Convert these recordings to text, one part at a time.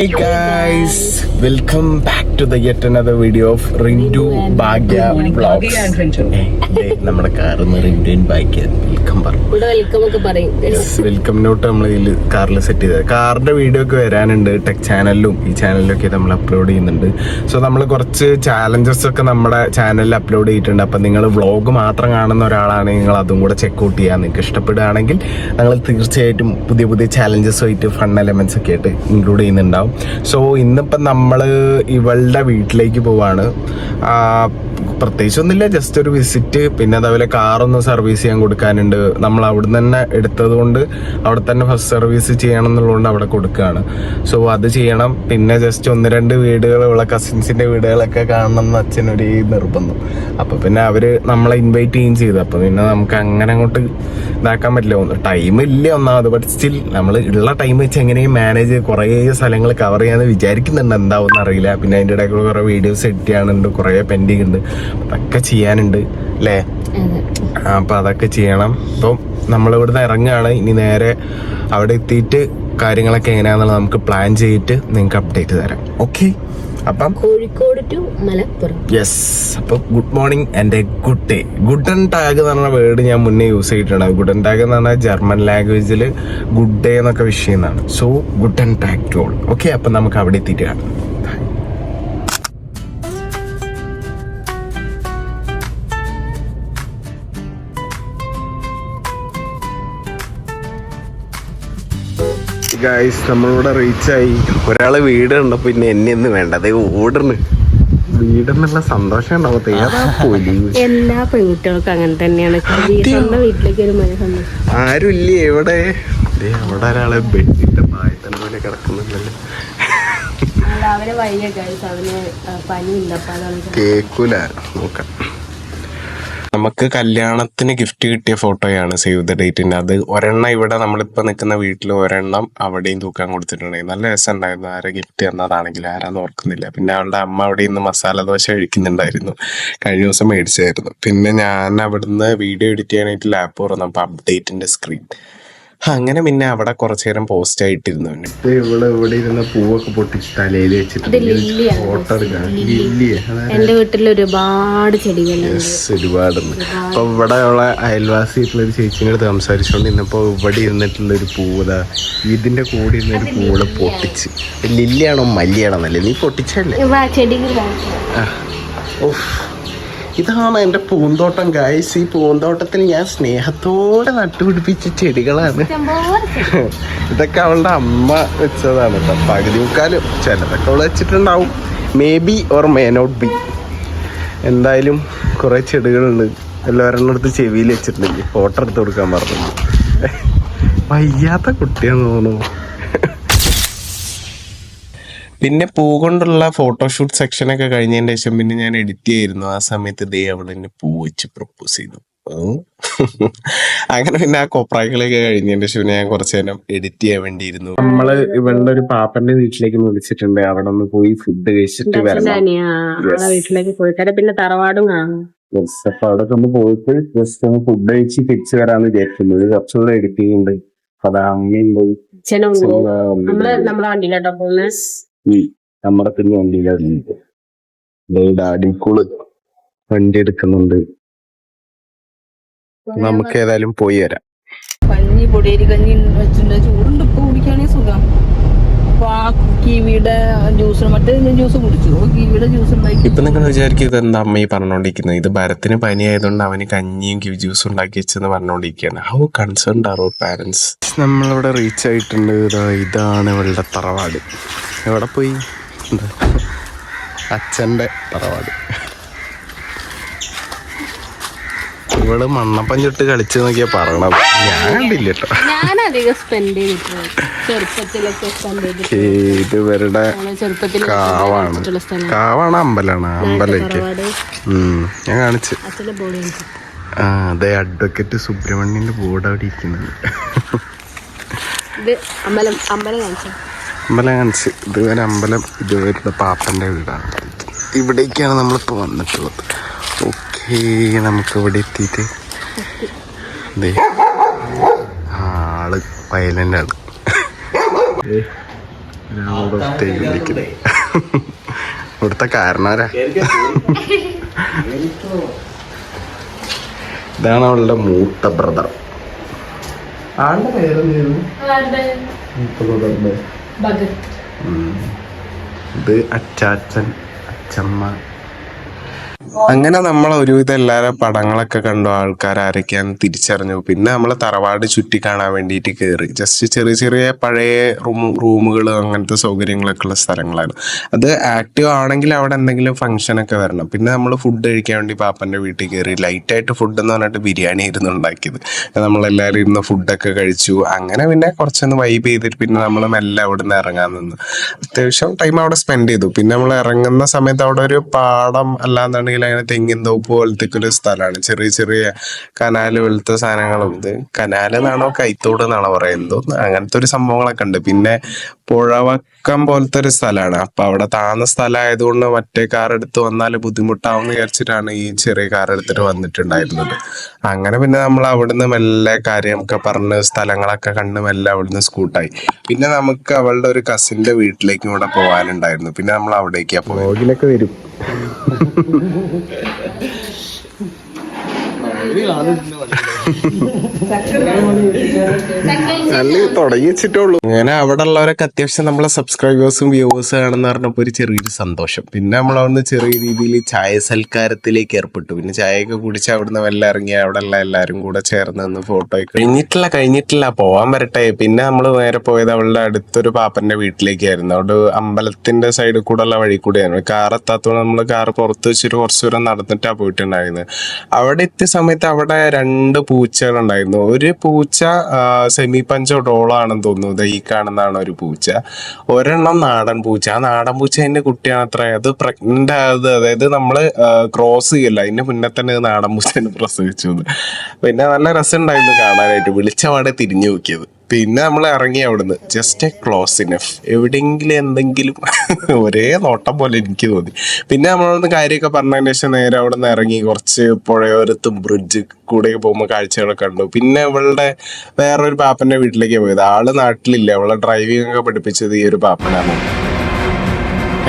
Hey guys, welcome back to the yet another video of Rindu Bhagya Vlogs. ഏ, ദേ നമ്മുടെ കാറിന്ന് റിൻഡു ഭാഗ്യ വെൽക്കം വെൽക്കം പറയും. വെൽക്കം നോട്ട് നമ്മൾ ഇതിൽ കാറിൽ സെറ്റ് ചെയ്തത്. കാറിന്റെ വീഡിയോ ഒക്കെ വരാനുണ്ട്. ടെക് ചാനലിലും ഈ ചാനലിലും ഒക്കെ നമ്മൾ അപ്ലോഡ് ചെയ്യുന്നുണ്ട്. സോ നമ്മൾ കുറച്ച് ചാലഞ്ചസ് ഒക്കെ നമ്മുടെ ചാനലിൽ അപ്ലോഡ് ചെയ്തിട്ടുണ്ട്. അപ്പം നിങ്ങൾ വ്ളോഗ് മാത്രം കാണുന്ന ഒരാളാണെങ്കിൽ നിങ്ങൾ അതും കൂടെ ചെക്കൗട്ട് ചെയ്യാൻ നിങ്ങൾക്ക് ഇഷ്ടപ്പെടുകയാണെങ്കിൽ ഞങ്ങൾ തീർച്ചയായിട്ടും പുതിയ പുതിയ ചാലഞ്ചസുമായിട്ട് ഫൺ എലമെന്റ്സ് ഒക്കെ ആയിട്ട് ഇൻക്ലൂഡ് ചെയ്യുന്നുണ്ടാവും. സോ ഇന്നിപ്പം നമ്മൾ ഇവളുടെ വീട്ടിലേക്ക് പോവാണ്. പ്രത്യേകിച്ച് പ്രത്യേകിച്ചൊന്നുമില്ല ജസ്റ്റ് ഒരു വിസിറ്റ് പിന്നെ അതേപോലെ കാറൊന്ന് സർവീസ് ചെയ്യാൻ കൊടുക്കാനുണ്ട്. നമ്മൾ അവിടുന്ന് തന്നെ എടുത്തത് കൊണ്ട് അവിടെ തന്നെ ഫസ്റ്റ് സർവീസ് ചെയ്യണം എന്നുള്ളതുകൊണ്ട് അവിടെ കൊടുക്കുകയാണ് സോ അത് ചെയ്യണം. പിന്നെ ജസ്റ്റ് ഒന്ന് രണ്ട് വീടുകൾ ഉള്ള കസിൻസിന്റെ വീടുകളൊക്കെ കാണണം എന്ന് അച്ഛനൊരു നിർബന്ധം. അപ്പോൾ പിന്നെ അവർ നമ്മളെ ഇൻവൈറ്റ് ചെയ്യുകയും ചെയ്തു. അപ്പൊ പിന്നെ നമുക്ക് അങ്ങനെ അങ്ങോട്ട് ഇതാക്കാൻ പറ്റില്ല. ടൈം ഇല്ല ഒന്നാമത്. ബട്ട് സ്റ്റിൽ നമ്മൾ ഉള്ള ടൈം വെച്ച് എങ്ങനെയും മാനേജ് കുറേ സ്ഥലങ്ങൾ കവർ ചെയ്യാന്ന് വിചാരിക്കുന്നുണ്ട്. എന്താവും അറിയില്ല പിന്നെ അതിന്റെ ഇടയ്ക്ക് കുറേ വീഡിയോസ് എഡിറ്റ് ചെയ്യാനുണ്ട്. കുറേ പെൻഡിങ് ഉണ്ട്. അതൊക്കെ ചെയ്യാനുണ്ട്. അല്ലേ? അപ്പൊ അതൊക്കെ ചെയ്യണം. ഇപ്പം നമ്മൾ ഇവിടുന്ന് ഇറങ്ങുകയാണ്. ഇനി നേരെ അവിടെ എത്തിയിട്ട് കാര്യങ്ങളൊക്കെ എങ്ങനെയാണെന്നുള്ളത് നമുക്ക് പ്ലാൻ ചെയ്തിട്ട് നിങ്ങൾക്ക് അപ്ഡേറ്റ് തരാം. ഓക്കെ അപ്പം കോഴിക്കോട് ടു മലപ്പുറം. യെസ് അപ്പൊ good morning and a good day ഗുഡൻ ടാഗ് എന്ന് പറഞ്ഞ വേർഡ് ഞാൻ മുന്നേ യൂസ് ചെയ്തിട്ടുണ്ട്. ഗുഡൻ ടാഗ് എന്ന് പറഞ്ഞാൽ ജർമ്മൻ ലാംഗ്വേജിൽ ഗുഡ് ഡേ എന്നൊക്കെ വിഷയം എന്നാണ് സോ ഗുഡൻ ടാഗ് ടു ഓൾ ഓക്കെ അപ്പൊ നമുക്ക് അവിടെ എത്തിയിട്ട് കാണാം. ഗായ്സ് നമ്മളിവിടെ റീച്ചായി ഒരാൾ വീട് കണ്ടപ്പോ പിന്നെ എന്നെ ഒന്നും വേണ്ട. അതേ ഓടുന്നു. വീടെന്നുള്ള സന്തോഷം ഉണ്ടാവും. എല്ലാ പെൺകുട്ടികൾക്കും അങ്ങനെ തന്നെയാണ്. വീട്ടിലേക്ക് ഒരു മഴ സന്തോഷം ആരുമില്ലേ എവിടെ ദേ അവിടെ ഒരാളെ ബെഡിന്റെ പായത്തന്നെ പോലെ കിടക്കുന്നുണ്ടല്ലോ. കേക്കൂല. നോക്കാം. നമുക്ക് കല്യാണത്തിന് ഗിഫ്റ്റ് കിട്ടിയ ഫോട്ടോയാണ് സേവ് ദ ഡേറ്റിന്റെ അത് ഒരെണ്ണം ഇവിടെ നമ്മളിപ്പോ നിൽക്കുന്ന വീട്ടിൽ ഒരെണ്ണം അവിടെയും തൂക്കാൻ കൊടുത്തിട്ടുണ്ടായിരുന്നു നല്ല രസം ഉണ്ടായിരുന്നു ആരെ ഗിഫ്റ്റ് തന്നതാണെങ്കിലും ആരാന്ന് ഓർക്കുന്നില്ല. പിന്നെ അവളുടെ അമ്മ അവിടെ നിന്ന് മസാല ദോശ കഴിക്കുന്നുണ്ടായിരുന്നു. കഴിഞ്ഞ ദിവസം മേടിച്ചായിരുന്നു പിന്നെ ഞാൻ അവിടുന്ന് വീഡിയോ എഡിറ്റ് ചെയ്യാനായിട്ട് ലാപ്പ് തുറന്നു അപ്പൊ അപ്ഡേറ്റിന്റെ സ്ക്രീൻ അങ്ങനെ പിന്നെ അവിടെ കുറച്ചു നേരം പോസ്റ്റ് ആയിട്ടിരുന്നു ഇവിടെ ഇവിടെ ഇരുന്ന പൂവൊക്കെ പൊട്ടിച്ച് തലയിൽ വെച്ചിട്ട് എന്റെ വീട്ടിൽ ഒരുപാട് ചെടികളുണ്ട്. യെസ് ഒരുപാടുണ്ട്. അപ്പൊ ഇവിടെ ഉള്ള അയൽവാസിയായിട്ടുള്ള ഒരു ചേച്ചിന്റെ അടുത്ത് സംസാരിച്ചുകൊണ്ട് ഇന്നിപ്പോ ഇവിടെ ഇരുന്നിട്ടുള്ള ഒരു പൂവതാ ഇതിന്റെ കൂടെ ഇരുന്ന ഒരു പൂവിടെ പൊട്ടിച്ച്. ലില്ലിയാണോ മല്ലിയാണോ എന്നല്ലേ നീ പൊട്ടിച്ചല്ലേ വാ, ചെടികൾ. ഉഫ്. ഇതാണ് എന്റെ പൂന്തോട്ടം ഗായ്സ് ഈ പൂന്തോട്ടത്തിൽ ഞാൻ സ്നേഹത്തോടെ നട്ടുപിടിപ്പിച്ച ചെടികളാണ്. ഇതൊക്കെ അവളുടെ അമ്മ വെച്ചതാണ് കേട്ടോ. പകുതി മുക്കാലും ചിലതൊക്കെ അവൾ വെച്ചിട്ടുണ്ടാവും. May be or may not be എന്തായാലും കുറെ ചെടികളുണ്ട്. എല്ലാവരുടെ അടുത്ത് ചെവിയിൽ വെച്ചിട്ടുണ്ട്. ഫോട്ടോ എടുത്ത് കൊടുക്കാൻ പറഞ്ഞു വയ്യാത്ത കുട്ടിയാന്ന് തോന്നുന്നു. പിന്നെ പൂ കൊണ്ടുള്ള ഫോട്ടോഷൂട്ട് സെക്ഷനൊക്കെ കഴിഞ്ഞതിന് ശേഷം പിന്നെ ഞാൻ എഡിറ്റ് ചെയ്യായിരുന്നു ആ സമയത്ത് ദേ അവൾ എന്നെ പൂ വെച്ച് പ്രപ്പോസ് ചെയ്തു. അങ്ങനെ പിന്നെ ആ കൊപ്രാക്കളൊക്കെ കഴിഞ്ഞതിന് ശേഷം ഞാൻ കുറച്ചു നേരം എഡിറ്റ് ചെയ്യാൻ വേണ്ടിയിരുന്നു. നമ്മൾ ഇവളുടെ ഒരു പാപ്പന്റെ വീട്ടിലേക്ക് വിളിച്ചിട്ടുണ്ട്. അവിടെ ഒന്ന് പോയി ഫുഡ് കഴിച്ചിട്ട് വരണം. വീട്ടിലേക്ക് പോയി. പിന്നെ തറവാടും കാണും. അപ്പൊ അവിടെ ഒന്ന് പോയിട്ട് ജസ്റ്റ് ഒന്ന് ഫുഡ് കഴിച്ച് തിരിച്ചു വരാന്ന് വിചാരിക്കുന്നത് കുറച്ചുകൂടെ എഡിറ്റ് ചെയ്യുന്നുണ്ട്. അപ്പൊ അത് അമ്മയും പോയി. നമ്മളെ വണ്ടിയിലോട്ടോ പോകുന്നത് ഈ നമ്മുടെ പിന്നെ വണ്ടിയിലുണ്ട് അടിക്കുൾ വണ്ടി എടുക്കുന്നുണ്ട്. നമുക്ക് ഏതായാലും പോയി വരാം. കഞ്ഞി പൊടിയരി കഞ്ഞി വെച്ചിട്ടുണ്ട് ചൂടുണ്ട്. ഇപ്പൊ കുടിക്കാണെങ്കിൽ സുഖം. ആ കിവിയുടെ ജ്യൂസും മറ്റേ ജ്യൂസ് കുടിച്ചു. അപ്പൊ ജ്യൂസ് ഉണ്ടാക്കി. ഇപ്പൊ നിങ്ങൾ വിചാരിക്കും ഇത് എന്താ അമ്മ ഈ പറഞ്ഞോണ്ടിരിക്കുന്നത് ഇത് ഭരത്തിന് പനി ആയതുകൊണ്ട് അവന് കഞ്ഞിയും കിവി ജ്യൂസും ഉണ്ടാക്കി വെച്ചെന്ന് പറഞ്ഞോണ്ടിരിക്കുകയാണ്. How concerned are our parents നമ്മളിവിടെ റീച്ച് ആയിട്ടുണ്ട്. ഇതാ ഇതാണ് ഇവളുടെ തറവാട്. എവിടെ പോയി? അച്ഛന്റെ അച്ഛന്റെ തറവാട്. ഇവൾ മണ്ണപ്പം ചുട്ട് കളിച്ചു നോക്കിയാ പറയണത്. ഞാൻ കണ്ടില്ല കേട്ടോ ഞാൻ അധികം സ്പെൻഡ് ചെയ്തിട്ടുണ്ട് ചെറുപ്പത്തിലൊക്കെ സ്പെൻഡ് ഇത് ഇവരുടെ ചെറുപ്പത്തിൽ കാവാണ് കാവാണ് അമ്പലാണ് അമ്പലേക്ക് ഞാൻ കാണിച്ചു. ആ അതെ അഡ്വക്കേറ്റ് സുബ്രഹ്മണ്യന്റെ ബോർഡ് അവിടെ ഇരിക്കുന്നുണ്ട് ഇത് അമ്പലം അമ്പലം കാണിച്ചു? അമ്പലം കാണിച്ച്. ഇതുവരെ അമ്പലം ഇതുവരെ പാപ്പന്റെ വീടാണ്. ഇവിടേക്കാണ് നമ്മളിപ്പോൾ വന്നിട്ടുള്ളത്. നമുക്ക് ഇവിടെ എത്തിയിട്ട് ദേ ആൾ വയലന്റ് ആണ് വിളിക്കുന്നത് ഇവിടുത്തെ കാരണവരാ. ഇതാണ് അവളുടെ മൂത്ത ബ്രദർ. ആളുടെ പേരെന്തായിരുന്നു ഇത് അച്ചാച്ചൻ അച്ചമ്മ അങ്ങനെ നമ്മൾ ഒരുവിധം എല്ലാവരും പടങ്ങളൊക്കെ കണ്ടു ആൾക്കാർ ആരൊക്കെയാന്ന് തിരിച്ചറിഞ്ഞു. പിന്നെ നമ്മൾ തറവാട് ചുറ്റി കാണാൻ വേണ്ടിയിട്ട് കയറി ജസ്റ്റ് ചെറിയ ചെറിയ പഴയ റൂം റൂമുകൾ അങ്ങനത്തെ സൗകര്യങ്ങളൊക്കെ ഉള്ള സ്ഥലങ്ങളാണ്. അത് ആക്റ്റീവ് ആണെങ്കിൽ അവിടെ എന്തെങ്കിലും ഫംഗ്ഷൻ ഒക്കെ വരണം. പിന്നെ നമ്മൾ ഫുഡ് കഴിക്കാൻ വേണ്ടി പാപ്പന്റെ വീട്ടിൽ കയറി ലൈറ്റായിട്ട് ഫുഡ് എന്ന് പറഞ്ഞിട്ട് ബിരിയാണി ആയിരുന്നു ഉണ്ടാക്കിയത്. നമ്മളെല്ലാവരും ഇരുന്ന് ഫുഡൊക്കെ കഴിച്ചു. അങ്ങനെ പിന്നെ കുറച്ചൊന്ന് വൈബ് ചെയ്തിട്ട് പിന്നെ നമ്മൾ മെല്ലെ അവിടെ നിന്ന് ഇറങ്ങാൻ നിന്ന്. അത്യാവശ്യം ടൈം അവിടെ സ്പെൻഡ് ചെയ്തു. പിന്നെ നമ്മൾ ഇറങ്ങുന്ന സമയത്ത് അവിടെ ഒരു പാടം അല്ലാന്നുണ്ടെങ്കിൽ അങ്ങനെ തെങ്ങിൻ തോപ്പ് പോലത്തെ ഒരു സ്ഥലമാണ്. ചെറിയ ചെറിയ കനാല് പോലത്തെ സാധനങ്ങളും ഇത്. കനാല് എന്നാണോ കൈത്തോട് എന്നാണോ പറയുന്നത് അങ്ങനത്തെ ഒരു സംഭവങ്ങളൊക്കെ ഉണ്ട്. പിന്നെ പുഴവക്കം പോലത്തെ ഒരു സ്ഥലമാണ്. അപ്പൊ അവിടെ താന്ന സ്ഥലമായതുകൊണ്ട് മറ്റേ കാർ എടുത്ത് വന്നാൽ ബുദ്ധിമുട്ടാവും വിചാരിച്ചിട്ടാണ് ഈ ചെറിയ കാർ എടുത്തിട്ട് വന്നിട്ടുണ്ടായിരുന്നത്. അങ്ങനെ പിന്നെ നമ്മൾ അവിടുന്ന് മെല്ലെ കാര്യമൊക്കെ പറഞ്ഞ് സ്ഥലങ്ങളൊക്കെ കണ്ട് മെല്ലെ അവിടുന്ന് സ്കൂട്ടായി. പിന്നെ നമുക്ക് അവളുടെ ഒരു കസിന്റെ വീട്ടിലേക്കും കൂടെ പോകാനുണ്ടായിരുന്നു പിന്നെ നമ്മൾ അവിടേക്കാ പോയിലൊക്കെ വരും. മഴയിലാണ് നല്ല തുടങ്ങി വെച്ചിട്ടുള്ളൂ അങ്ങനെ അവിടെ ഉള്ളവരൊക്കെ അത്യാവശ്യം നമ്മളെ സബ്സ്ക്രൈബേഴ്സും വ്യൂവേഴ്സും ആണെന്ന് പറഞ്ഞപ്പോൾ ഒരു ചെറിയൊരു സന്തോഷം. പിന്നെ നമ്മൾ അവിടുന്ന് ചെറിയ രീതിയിൽ ചായ സൽക്കാരത്തിലേക്ക് ഏർപ്പെട്ടു. പിന്നെ ചായയൊക്കെ കുടിച്ച് അവിടുന്ന് വല്ല ഇറങ്ങി അവിടെ ഉള്ള എല്ലാവരും കൂടെ ചേർന്ന് നിന്ന് ഫോട്ടോ കഴിഞ്ഞിട്ടില്ല കഴിഞ്ഞിട്ടില്ല. പോവാൻ വരട്ടെ. പിന്നെ നമ്മൾ നേരെ പോയത് അവളുടെ അടുത്തൊരു പാപ്പന്റെ വീട്ടിലേക്കായിരുന്നു. അവിടെ അമ്പലത്തിന്റെ സൈഡിൽ കൂടെ ഉള്ള വഴി കൂടെയായിരുന്നു കാർ എത്താത്തോടെ നമ്മൾ കാർ പുറത്ത് വെച്ചിട്ട് കുറച്ച് ദൂരം നടന്നിട്ടാ പോയിട്ടുണ്ടായിരുന്നത്. അവിടെ എത്തിയ സമയത്ത് അവിടെ രണ്ട് പൂച്ചകളുണ്ടായിരുന്നു. ഒരു പൂച്ച സെമി പഞ്ചോ ഡോളാണെന്ന് തോന്നുന്നു. ഈ കാണുന്നതാണ് ഒരു പൂച്ച. ഒരെണ്ണം നാടൻ പൂച്ച. ആ നാടൻ പൂച്ച അതിന്റെ കുട്ടിയാണ് അത്ര. അത് പ്രഗ്നന്റ് ആയത് അതായത് നമ്മൾ ക്രോസ് ചെയ്യല്ല. അതിന്റെ മുന്നേ തന്നെ നാടൻ പൂച്ചേനെ പ്രസവിച്ചു പിന്നെ നല്ല രസമുണ്ടായിരുന്നു കാണാനായിട്ട്. വിളിച്ച പാടെ തിരിഞ്ഞു നോക്കിയത്. പിന്നെ നമ്മൾ ഇറങ്ങി അവിടുന്ന്. ജസ്റ്റ് എ ക്ലോസ് ഇനഫ് എവിടെയെങ്കിലും എന്തെങ്കിലും ഒരേ നോട്ടം പോലെ എനിക്ക് തോന്നി. പിന്നെ നമ്മളവിടുന്ന് കാര്യമൊക്കെ പറഞ്ഞതിന് ശേഷം നേരെ അവിടെ നിന്ന് ഇറങ്ങി കുറച്ച് പുഴയോരത്തും ബ്രിഡ്ജ് കൂടെ പോകുമ്പോൾ കാഴ്ചകളൊക്കെ കണ്ടു. പിന്നെ ഇവളുടെ വേറൊരു പാപ്പന്റെ വീട്ടിലേക്ക് പോയത്. ആൾ നാട്ടിലില്ല. അവളെ ഡ്രൈവിംഗ് ഒക്കെ പഠിപ്പിച്ചത് ഈ ഒരു പാപ്പനാണ്.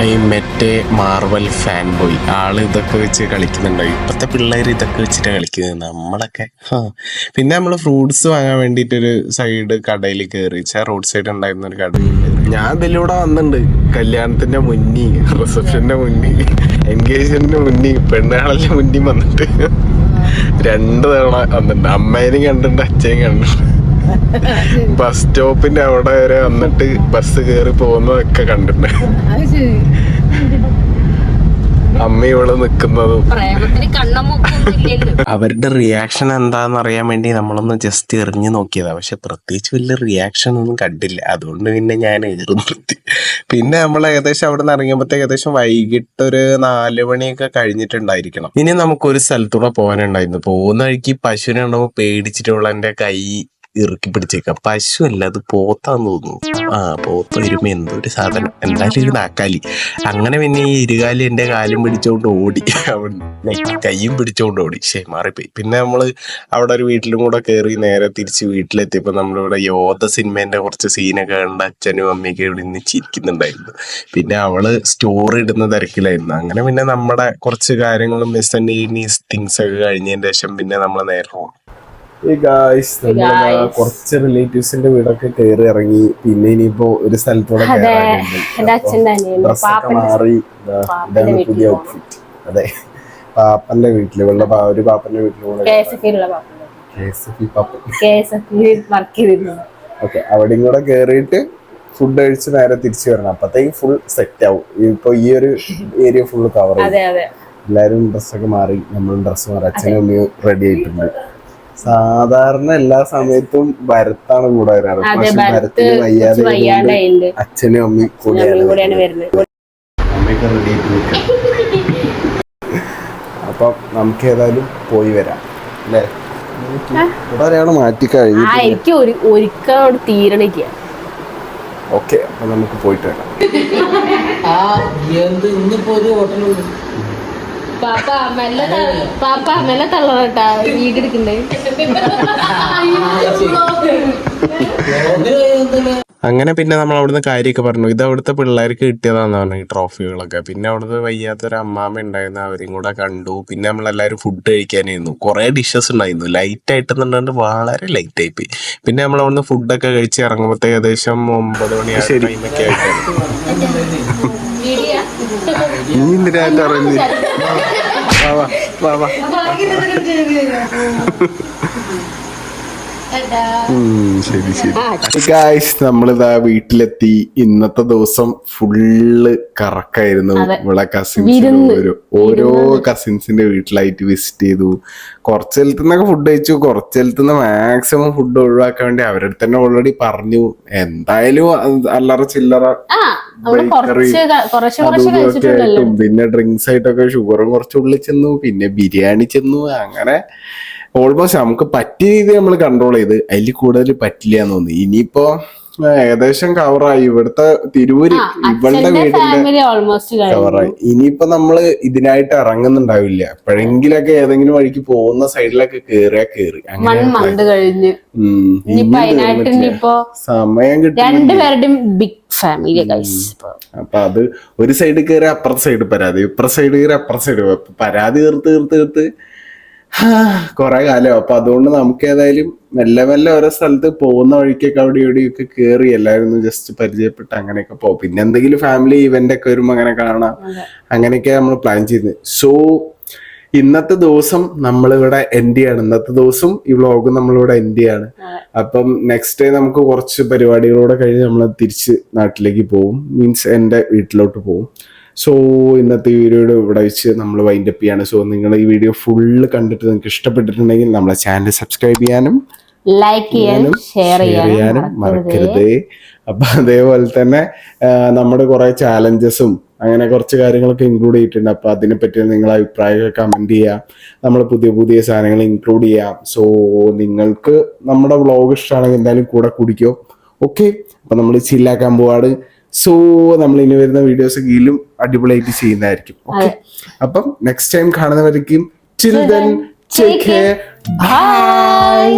ഈ മറ്റേ മാർവൽ ഫാൻ ബോയ് ആൾ ഇതൊക്കെ വെച്ച് കളിക്കുന്നുണ്ടോ? ഇപ്പോഴത്തെ പിള്ളേർ ഇതൊക്കെ വെച്ചിട്ട് കളിക്കുന്നത്. നമ്മളൊക്കെ പിന്നെ നമ്മൾ ഫ്രൂട്ട്സ് വാങ്ങാൻ വേണ്ടിയിട്ടൊരു സൈഡ് കടയിൽ കയറി റോഡ് സൈഡ് ഉണ്ടായിരുന്ന ഒരു കടയിൽ ഞാൻ ഇതിലൂടെ വന്നിട്ടുണ്ട്. കല്യാണത്തിന്റെ മുന്നി റിസപ്ഷന്റെ മുന്നി എൻഗേജ്മെന്റിന്റെ മുന്നി പെണ്ണുകാളെ മുന്നിൽ വന്നിട്ട്. രണ്ട് തവണ വന്നിട്ടുണ്ട്. അമ്മേനെയും കണ്ടിട്ടുണ്ട് അച്ഛനെയും കണ്ടിട്ടുണ്ട്. ബസ് സ്റ്റോപ്പിന്റെ അവിടെ വരെ വന്നിട്ട് ബസ് കയറി പോകുന്നതൊക്കെ കണ്ടിട്ടുണ്ട്. അമ്മ ഇവിടെ നിൽക്കുന്നതും. അവരുടെ റിയാക്ഷൻ എന്താന്ന് അറിയാൻ വേണ്ടി നമ്മളൊന്ന് ജസ്റ്റ് എറിഞ്ഞു നോക്കിയതാ. പക്ഷെ പ്രത്യേകിച്ച് വലിയ റിയാക്ഷൻ ഒന്നും കണ്ടില്ല. അതുകൊണ്ട് പിന്നെ ഞാൻ എറി നിർത്തി. പിന്നെ നമ്മൾ ഏകദേശം അവിടെ നിന്ന് ഇറങ്ങിയപ്പോഴത്തേക്ക് ഏകദേശം വൈകിട്ട് ഒരു നാല് മണിയൊക്കെ കഴിഞ്ഞിട്ടുണ്ടായിരിക്കണം. ഇനി നമുക്ക് ഒരു സ്ഥലത്തൂടെ പോകാനുണ്ടായിരുന്നു. പോകുന്ന വഴിക്ക് പശുവിനെ ഉണ്ടാവും പേടിച്ചിട്ടുള്ള എന്റെ കൈ ഇറുക്കി പിടിച്ചേക്കാം. പശു അല്ല അത് പോത്താന്ന് തോന്നുന്നു. ആ പോത്ത് വരുമ്പോ എന്തോ ഒരു സാധനം. എന്തായാലും ഒരു നാക്കാലി. അങ്ങനെ പിന്നെ ഈ ഇരുകാലി എന്റെ കാലും പിടിച്ചോണ്ട് ഓടി. അവൻ കൈയും പിടിച്ചോണ്ട് ഓടി. ശേ മാറിപ്പോയി. പിന്നെ നമ്മൾ അവിടെ ഒരു വീട്ടിലും കൂടെ കയറി നേരെ തിരിച്ച് വീട്ടിലെത്തിയപ്പോ നമ്മളിവിടെ യോധ സിനിമേന്റെ കുറച്ച് സീനൊക്കെ കണ്ട അച്ഛനും അമ്മയൊക്കെ ഇവിടെ നിന്ന് ചിരിക്കുന്നുണ്ടായിരുന്നു. പിന്നെ അവൾ സ്റ്റോറി ഇടുന്ന തിരക്കിലായിരുന്നു. അങ്ങനെ പിന്നെ നമ്മുടെ കുറച്ച് കാര്യങ്ങളും മിസ് ആൻഡ് തിങ്സ് ഒക്കെ കഴിഞ്ഞതിന് ശേഷം പിന്നെ നമ്മൾ നേരെ പോകും Guys. കുറച്ച് റിലേറ്റീവ്സിന്റെ വീടൊക്കെ കയറി ഇറങ്ങി. പിന്നെ ഇനിയിപ്പോ ഒരു സ്ഥലത്തോടെ ഡ്രസ്സൊക്കെ മാറി ഇതാണ് പുതിയ ഔട്ട്ഫിറ്റ് അതെ. പാപ്പന്റെ വീട്ടിൽ വെള്ള ഒരു പാപ്പന്റെ എഫ് ഓക്കെ അവിടെയും കൂടെ കേറിയിട്ട് ഫുഡ് കഴിച്ച് നേരെ തിരിച്ചു വരണം. അപ്പത്തേക്ക് ഫുൾ സെറ്റ് ആവും. ഇപ്പൊ ഈ ഒരു ഏരിയ ഫുൾ കവർ ചെയ്യും. എല്ലാരും ഡ്രസ്സൊക്കെ മാറി നമ്മളും ഡ്രസ്സ് മാറി. അച്ഛനും അമ്മയും റെഡി ആയിട്ടുണ്ട്. സാധാരണ എല്ലാ സമയത്തും ഭരത്താണ് കൂടെ വരാറ് പക്ഷെ ഭരത്തിന് വയ്യാതെ അച്ഛനും അമ്മയും കൂടെയാണ് വരുന്നത്. വരുന്നത്. അമ്മയൊക്കെ റെഡി അപ്പം നമുക്ക് ഏതായാലും പോയി വരാം. അല്ലേ? ഇവിടെ മാറ്റി കഴിഞ്ഞു എനിക്ക് ഒരിക്കലോട് ഓക്കെ അപ്പൊ നമുക്ക് പോയിട്ട് വരാം. ആ എന്ത് ഇന്നിപ്പോ ഒരു ഹോട്ടലുണ്ട് പാപ്പ മെല്ലെ പാപ്പ മെല്ലെ തള്ളണട്ടാ വീടെടുക്കണ്ടേ? അങ്ങനെ പിന്നെ നമ്മൾ അവിടുന്ന് കാര്യമൊക്കെ പറഞ്ഞു. ഇത് അവിടുത്തെ പിള്ളേർക്ക് കിട്ടിയതാന്ന് പറഞ്ഞു ഈ ട്രോഫികളൊക്കെ. പിന്നെ അവിടുന്ന് വയ്യാത്തൊരു അമ്മാമ്മ ഉണ്ടായിരുന്നു അവരും കൂടെ കണ്ടു. പിന്നെ നമ്മൾ നമ്മളെല്ലാവരും ഫുഡ് കഴിക്കാനായിരുന്നു. കുറേ ഡിഷസ് ഉണ്ടായിരുന്നു. ലൈറ്റ് ആയിട്ട് വളരെ ലൈറ്റ് ആയി പോയി. പിന്നെ നമ്മൾ അവിടുന്ന് ഫുഡൊക്കെ കഴിച്ച് ഇറങ്ങുമ്പോഴത്തേക്ക് ഏകദേശം ഒമ്പത് മണി ആ ടൈമൊക്കെ ആയിട്ടാണ് നീ എന്തിനായിട്ട് വാ വാ വാ വാ. ശരി ശരി. ഗായ്സ് നമ്മളിതാ വീട്ടിലെത്തി. ഇന്നത്തെ ദിവസം ഫുള്ള് കറക്കായിരുന്നു. ഇവിടെ കസിൻസിന്റെ ഓരോ ഓരോ കസിൻസിന്റെ വീട്ടിലായിട്ട് വിസിറ്റ് ചെയ്തു. കുറച്ച് സ്ഥലത്തുനിന്നൊക്കെ ഫുഡ് കഴിച്ചു. കുറച്ച് സ്ഥലത്തുനിന്ന് മാക്സിമം ഫുഡ് ഒഴിവാക്കാൻ വേണ്ടി അവരുടെ തന്നെ ഓൾറെഡി പറഞ്ഞു. എന്തായാലും അല്ലറ ചില്ലറ ആയിട്ടും. പിന്നെ ഡ്രിങ്ക്സ് ആയിട്ടൊക്കെ ഷുഗറും കുറച്ച് ഉള്ളിൽ ചെന്നു. പിന്നെ ബിരിയാണി ചെന്നു. അങ്ങനെ ഓൾമോസ്റ്റ് നമുക്ക് പറ്റിയ രീതി നമ്മൾ കൺട്രോൾ ചെയ്ത് അതിൽ കൂടുതൽ പറ്റില്ല എന്ന് തോന്നി ഇനിയിപ്പോ ഏകദേശം കവറായി ഇവിടുത്തെ തിരൂര് ഇവളുടെ വീടിന്റെ കവറായി ഇനിയിപ്പോ നമ്മൾ ഇതിനായിട്ട് ഇറങ്ങുന്നുണ്ടാവില്ല. എപ്പോഴെങ്കിലൊക്കെ ഏതെങ്കിലും വഴിക്ക് പോകുന്ന സൈഡിലൊക്കെ കേറിയാ കേറി. അങ്ങനെ സമയം കിട്ടും. രണ്ടുപേരുടെയും ബിഗ് ഫാമിലി അപ്പൊ അത് ഒരു സൈഡ് കയറി അപ്പുറത്തെ സൈഡ് പരാതി. ഇപ്പുറത്തെ സൈഡ് കയറി അപ്പുറത്തെ സൈഡ് പരാതി തീർത്ത് തീർത്ത് തീർത്ത് കുറെ കാലം. അപ്പൊ അതുകൊണ്ട് നമുക്ക് ഏതായാലും മെല്ലെ മെല്ലെ ഓരോ സ്ഥലത്ത് പോകുന്ന വഴിക്കൊക്കെ അവിടെ ഇവിടെയൊക്കെ കയറി എല്ലാവരും ജസ്റ്റ് പരിചയപ്പെട്ട് അങ്ങനെയൊക്കെ പോകും പിന്നെ എന്തെങ്കിലും ഫാമിലി ഇവന്റ് ഒക്കെ വരുമ്പോൾ അങ്ങനെ കാണാം. അങ്ങനെയൊക്കെ നമ്മൾ പ്ലാൻ ചെയ്യുന്നത് സോ ഇന്നത്തെ ദിവസം നമ്മളിവിടെ എൻഡ് ചെയ്യാണ്. ഇന്നത്തെ ദിവസം ഈ വ്ളോഗ് നമ്മളിവിടെ എൻഡ് ചെയ്യാണ്. അപ്പം നെക്സ്റ്റ് ഡേ നമുക്ക് കുറച്ച് പരിപാടികളോടെ കഴിഞ്ഞ് നമ്മൾ തിരിച്ച് നാട്ടിലേക്ക് പോകും മീൻസ് എന്റെ വീട്ടിലോട്ട് പോകും സോ ഇന്നത്തെ വീഡിയോയുടെ ഇവിടെ വെച്ച് നമ്മൾ വൈൻഡ് അപ്പ് ചെയ്യാണ്. സോ നിങ്ങൾ ഈ വീഡിയോ ഫുള്ള് കണ്ടിട്ട് നിങ്ങൾക്ക് ഇഷ്ടപ്പെട്ടിട്ടുണ്ടെങ്കിൽ നമ്മളെ ചാനൽ സബ്സ്ക്രൈബ് ചെയ്യാനും ലൈക്ക് ചെയ്യാനും ഷെയർ ചെയ്യാനും മറക്കരുത്. അപ്പൊ അതേപോലെ തന്നെ നമ്മുടെ കുറെ ചാലഞ്ചസും അങ്ങനെ കുറച്ച് കാര്യങ്ങളൊക്കെ ഇൻക്ലൂഡ് ചെയ്തിട്ടുണ്ട്. അപ്പൊ അതിനെപ്പറ്റി നിങ്ങൾ അഭിപ്രായമൊക്കെ കമന്റ് ചെയ്യാം. നമ്മൾ പുതിയ പുതിയ സാധനങ്ങൾ ഇൻക്ലൂഡ് ചെയ്യാം. സോ നിങ്ങൾക്ക് നമ്മുടെ വ്ളോഗ് ഇഷ്ടമാണെങ്കിൽ എന്തായാലും കൂടെ കുടിക്കോ. ഓക്കെ അപ്പൊ നമ്മൾ ചില്ലാക്കാൻ പോവാണ്. സോ നമ്മൾ ഇനി വരുന്ന വീഡിയോസ് ഇതിലും അടിപൊളിയായിട്ട് ചെയ്യുന്നതായിരിക്കും. ഓക്കെ അപ്പം next time കാണുന്നവരേക്കും chill then take care bye